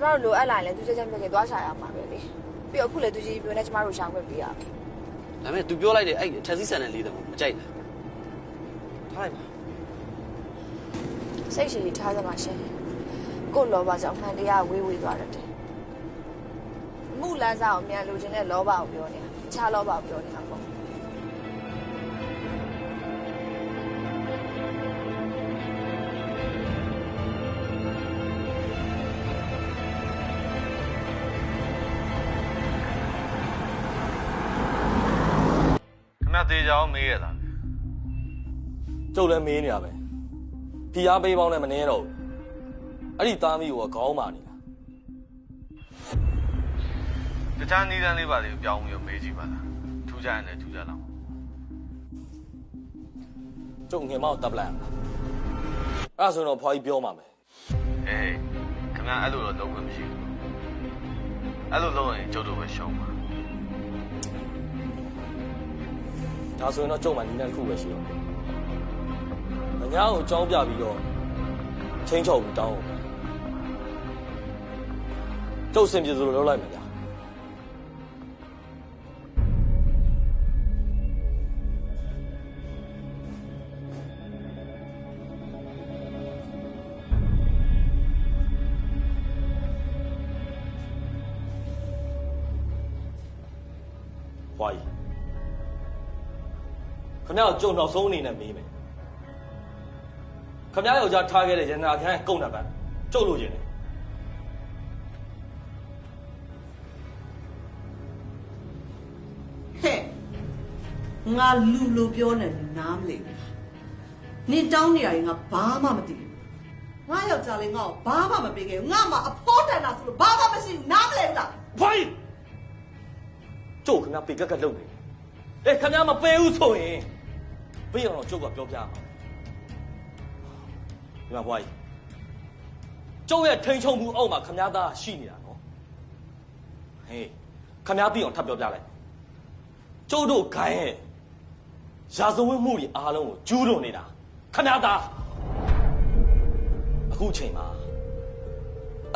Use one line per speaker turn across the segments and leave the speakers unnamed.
ကျမတို့လိုအပ်လာရင်လည်းသူချက်ချက်မြက်ကြီးသွားရှာရမှာပဲလေပြီးတော့အခုလည်းသူကြီးပြောနေကျမတို့ရှာခွင့်ပေးရမယ်
ဒါပေမဲ့ तू ပြောလိုက်တယ်အဲ့ထက်စီဆန်တဲ့လေးတယ်မကြိုက်လားထားလိုက်ပါ
စိတ်ရှိရှိထားစမှာရှင်ကို့လောဘကြောင့်မှန်တရားဝေးဝေးသွားတတ်တယ်မှုလန်းစားအောင်မြန်လိုချင်တဲ့လောဘကိုပြောနေတာတခြားလောဘကိုပြောနေတာပေါ့
ကြအောင်မေးရတာ
ကျုပ်လည်းမေးနေရပဲဖိအားပေးပေါင်းနဲ့မနေတော့ဘူးအဲ့ဒီသားမီးကိုကခေါင်းမာနေတာ
တခြားနည်းလမ်းလေးပါလေးကိုပြောင်းပြီးတော့မေးကြည့်ပါလားထူးကြရင်လည်းထူးကြလောက်
ကျုပ်ငင်မောက်တပ်ပလိုက်အောင်အဲ့ဒါဆိုရင်တော့ဖွာကြီးပြောမှာမယ်
အေးခမရအဲ့လိုတော့လုံးဝမရှိဘူးအဲ့လိုလုံးရင်ကျုပ်တို့ပဲရှုံးပါ
ဒါဆိုရင်တော့ကျုပ်မှနီးနဲ့တစ်ခုပဲရှိတော့မညာကိုအကြောင်းပြပြီးတော့ချင်းချောက်ပြီးတောင်းအောင်ကျုပ်စင်ပြေစလို့လုပ်လိုက်မယ်ဗျာဖွာကြီး ခမရကိုကြုံနောက်ဆုံးအနေနဲ့မေးမယ်ခမရယောက်ျားထားခဲ့တဲ့ရတနာခန်းကုန်တဲ့ဘက်ကျုပ်လို့ခြင်းတယ်
ဟဲ့ငါလူလိုပြောနေတယ်နားမလဲနင်တောင်းနေရတယ်ငါဘာမှမသိဘူးငါယောက်ျားလေးငါ့ကိုဘာမှမပေးခဲ့ဘူးငါမှအဖိုးတန်တာဆိုလို့ဘာမှမရှိဘူးနားမလဲဘူးလား
ဖွာကြီးကျုပ်ခမရပေကက်ကက်လုပ်နေတယ်အေးခမရမပေးဘူးဆိုရင် ဘေးအောင်တော့ကျုပ်ကပြောပြအောင်ဒီမှာဖွာကြီးကျုပ်ရဲ့ထိန်ချုံမှုအောက်မှာခမရသားရှိနေတာနော်ဟေးခမရပြီးအောင်ထပ်ပြောပြလိုက်ကျုပ်တို့ခိုင်းရဲ့ရာဇဝတ်မှုတွေအားလုံးကိုကျူးလွန်နေတာခမရသားအခုချိန်မှာ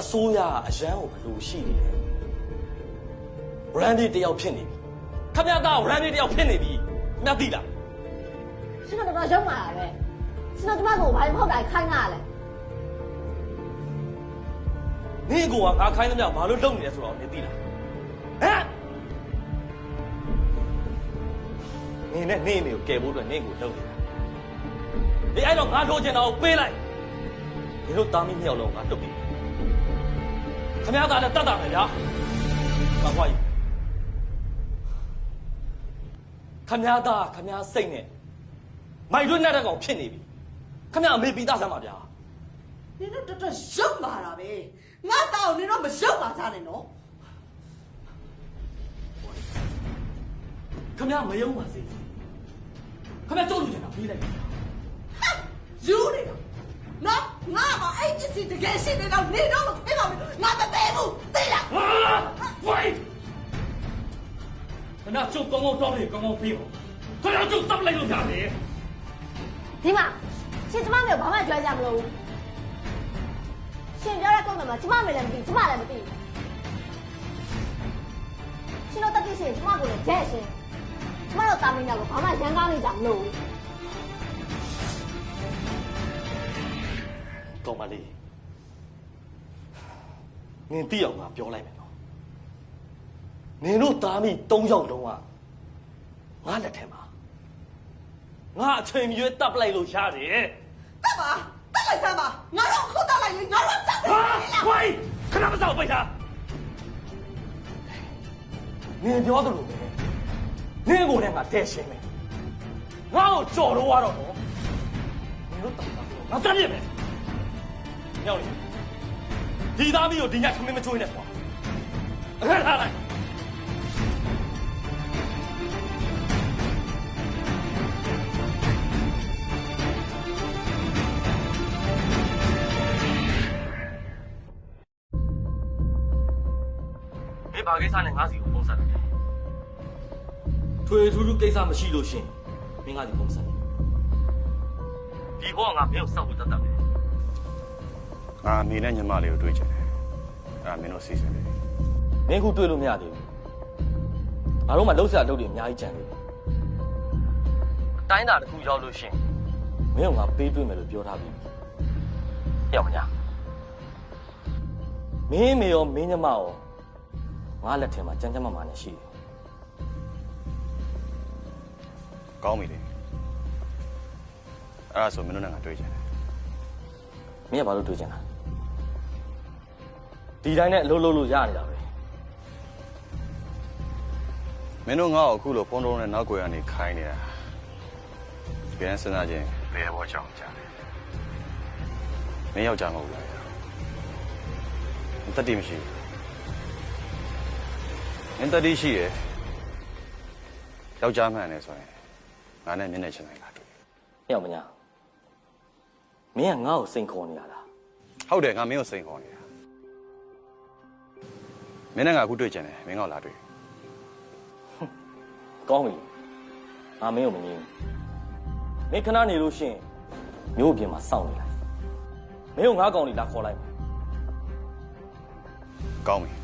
အစိုးရကအရန်ကိုဘယ်လိုရှိနေလဲရန်ဒီတယောက်ဖြစ်နေပြီခမရသားရန်ဒီတယောက်ဖြစ်နေပြီမြတ်သိလား
ရှင်တော့တော်တော်ရုံးလာတာပဲရှင်တော့ကျမကိုဘာလို့မဟုတ်တာခိုင်းတာလဲ
နင့်ကိုကငါခိုင်းသမျှဘာလို့လုပ်နေလဲဆိုတော့နင်သိလားဟမ်နင်နဲ့နင့်အမေကိုကယ်ဖို့အတွက်နင့်ကိုလုပ်နေတာဒီအဲ့တော့ငါလိုချင်တာကိုပေးလိုက်ဒီလိုတာမီးမြောက်လုံးငါတုတ်ပြီခမရသားလည်းတတ်တာပဲဗျာမဟုတ်ဘူးခမရသားခမရစိတ်နဲ့ မိုက်ရွတ်နဲ့တဲ့ကောင်ဖြစ်နေပြီခမရအမေပြီးသားစမ်းပါဗျာ
နင်တို့တော်တော်ရုပ်ပါတာပဲငါတောင်းနင်တို့မရုပ်ပါကြနဲ့နော်
ခမရမယုံပါစေခမရကြုတ်လို့ချင်တာပြီးလိုက်
ဟမ်ယူနေတာနော်ငါကအဲ့ဒီစီတကယ်ရှိနေတော့နင်တို့မခွေးပါဘူးငါမပေးဘူးသိလား
ဟာဝိုင်းခမရကြုတ်ကောင်းကောင်းတောင်းနေကောင်းကောင်းပြီးပါခမရကြုတ်တပ်လိုက်လို့ရတယ်
ဒီမှာရှင်ကျမမျိုးဘာမှကြွားကြမလို့ရှင်ပြောတဲ့ကုန်းကမှကျမမလည်းမသိကျမလည်းမသိရှင်တို့တက်တိရှင်ကျမကိုလည်းကြဲရှင်ကျမတို့တာမင်းကတော့ဘာမှရန်ကောင်းနေကြမလို့
ကောင်းပါလေနင်သိအောင်ငါပြောလိုက်မယ်နော်နင်တို့သားမိ၃ယောက်လုံးကငါလက်ထဲမှာ ငါအချိန်မရွေးတပ်လိုက်လို့ရတယ်
တက်ပါတက်လိုက်စမ်းပါငါတို့ခုတ်တက်လိုက်ရင်ငါတို့တက်တယ်
ဟာဝိုင်းခဏမစောက်ပိတ်တာနင်ပြောသလိုပဲနင်ကိုလည်းငါတဲ့ရှင်းမယ်ငါ့ကိုကြော်တော့ရတော့နော်နင်တို့တောင်းတာဆိုငါတက်ပြစ်မယ်ညောင်းလေဒီသားမီးကိုဒီညခမင်းမချိုးနဲ့ကွာအခက်ထားလိုက် မင်းဘာကိစ္စနဲ့ငါစီကိုပုံစံတယ်ထွေထူးထူးကိစ္စမရှိလို့ရှရင်မင်းငါစီပုံစံတယ်ဒီဘောကငါမင်းကိုစောက်ဖို့တတ်တတ်ပဲ
ငါအမေနဲ့ညီမလေးကိုတွေ့ချင်တယ်
အဲ့ဒါမင်းတို့စီစဉ်တယ်
မင်းခုတွေ့လို့မရသေးဘူးငါတို့မှလှုပ်ရှားလုပ်တွေအများကြီးကြံနေတယ်အတိုင်းတာတစ်ခုရောက်လို့ရှရင်မင်းကငါပေးတွေ့မယ်လို့ပြောထားပြီရောက်မညာမင်းမေရောမင်းညမရော ငါလက်ထဲမှာကြမ်းကြမ်းမာမာနဲ့ရှိတယ်
ကောင်းပြီလေအဲ့ဒါဆိုမင်းတို့နဲ့ငါတွေ့ကြတယ်
မင်းကဘာလို့တွေ့ချင်တာဒီတိုင်းနဲ့အလုပ်လုပ်လို့ရနေတာပဲ
မင်းတို့ငါ့ကိုအခုလိုဖုန်းတော့နဲ့နောက်ွယ်ကနေခိုင်းနေတာတကယ်စဉ်းစားချင်းဘယ်ဘောကြောင့်ကြားလဲမင်းယောက်ျားမဟုတ်လားတတိမရှိဘူး မင်းတတိရှိရယ်ယောက်ျားမှန်တယ်ဆိုရင်ငါနဲ့မျက်နှာချင်းလိုက်တာတွေ့
ရောက်မညာမင်းကငါ့ကိုစိန်ခေါ်နေရတာ
ဟုတ်တယ်ငါမင်းကိုစိန်ခေါ်နေတာမင်းနဲ့ငါအခုတွေ့ကြတယ်မင်းကလာတွေ့
ကောင်းပြီငါမင်းကိုမငြင်းဘူးမင်းခဏနေလို့ရှရင်မျိုးအပြင်မှာစောင့်နေလိုက်မင်းကိုငါးကောင်လေးလာခေါ်လိုက်မယ်
ကောင်းပြီ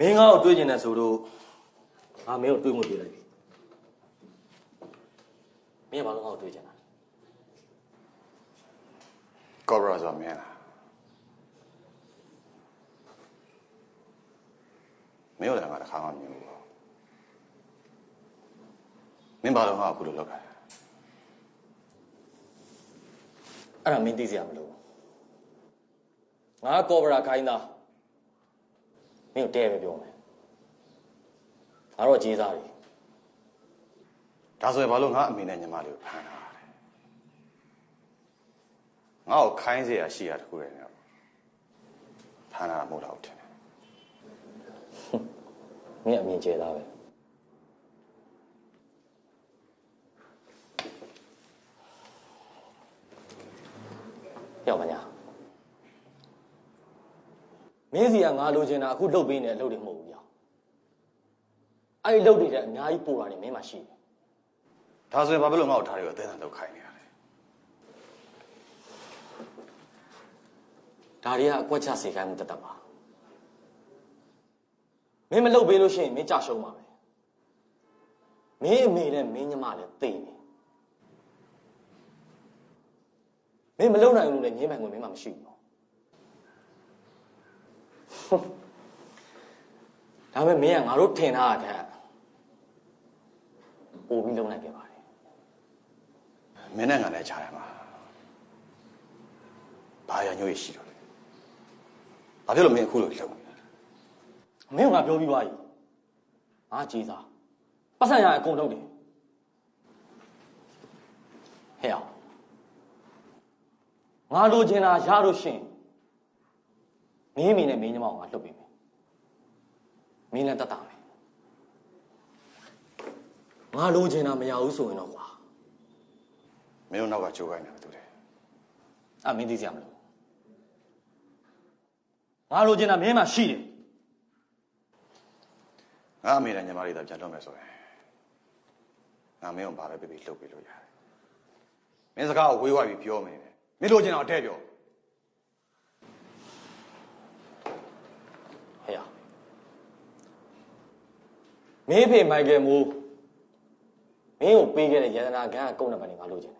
မင်းငါ့ကိုတွေ့ကျင်တယ်ဆိုတော့ငါမင်းကိုတွေ့မှုတွေ့လိုက်ပြီမင်းကဘာလို့ငါ့ကိုတွေ့ကျင်တာ
ကော်ဘရာဆိုမင်းလားမင်းတို့လည်းငါတစ်ခါမှမမြင်ဘူးပေါ့မင်းဘာလို့ငါအခုလိုလုပ်တာလဲ
အဲ့ဒါမင်းသိစရာမလိုဘူးငါကော်ဗရာခိုင်းတာ မင်းကိုတဲပဲပြောမယ်။ငါတော့ကြေးစားတယ်။
ဒါဆိုရင်ဘာလို့ငါအမေနဲ့ညီမလေးကိုဖမ်းတာလဲ။ငါ့ကိုခိုင်းစရာရှိရတခုတည်းနဲ့ဖမ်းတာမဟုတ်တော့ဘူးထင်တယ်။
မင်းအမြင်ကျေသားပဲ။要不然。 မင်းစီကငါလိုချင်တာအခုလုပ်ပေးနေတဲ့အလုပ်တွေမဟုတ်ဘူးကြောင်အဲ့ဒီလုပ်တွေတဲ့အများကြီးပိုတာနေမင်းမှရှိတယ်
ဒါဆိုရင်ဘာဖြစ်လို့ငါ့ကိုထားတွေကိုအသေးအံတော့ခိုင်းနေတာလဲ
ဒါတွေကအကွက်ချစေခိုင်းမှုတတ်တတ်ပါမင်းမလုပ်ပေးလို့ရှိရင်မင်းကြရှုံးပါပဲမင်းအမေနဲ့မင်းညီမလည်းသိနေမင်းမလုပ်နိုင်ဘူးလို့လည်းငင်းပိုင်ခွင့်မင်းမှမရှိဘူးနော် ဒါပေမဲ့မင်းကငါတို့ထင်ထားတာတဲ့ပို့ပြီးလုပ်နိုင်ခဲ့ပါတယ်
မင်းနဲ့ငါနဲ့ကြားရမှာဘာရညွှေရှိလို့လဲဘာဖြစ်လို့မင်းအခုလိုလုပ်နေလဲ
မင်းကငါပြောပြီးသွားပြီငါကြည်စားပတ်စံရအကုန်လုပ်တယ်ဟဲ့အောင်ငါလိုချင်တာရလို့ရှရင် မင်းအမိနဲ့မင်းညီမကိုငါလှုပ်ပေးမယ်မင်းလည်းတတ်တာမယ်ငါလိုချင်တာမရဘူးဆိုရင်တော့ကွာ
မင်းတို့နောက်ကကြိုးခိုင်းနေတယ်သူတယ်
အမင်းသိစရာမလိုငါလိုချင်တာမင်းမှရှိတယ်
ငါအမေနဲ့ညီမလေးသာပြန်တော့မယ်ဆိုရင်ငါမင်းကိုဘာပဲပြပြလှုပ်ပေးလို့ရတယ်မင်းစကားကိုဝေးဝိုက်ပြီးပြောမနေနဲ့မင်းလိုချင်တာကိုတဲ့ပြော
ဟဲ့အောင် မင်းဖေမိုက်ကယ်မိုးမင်းကိုပေးခဲ့တဲ့ယန္တနာကန်းအကုန်နဲ့ပါနေငါလိုချင်တယ်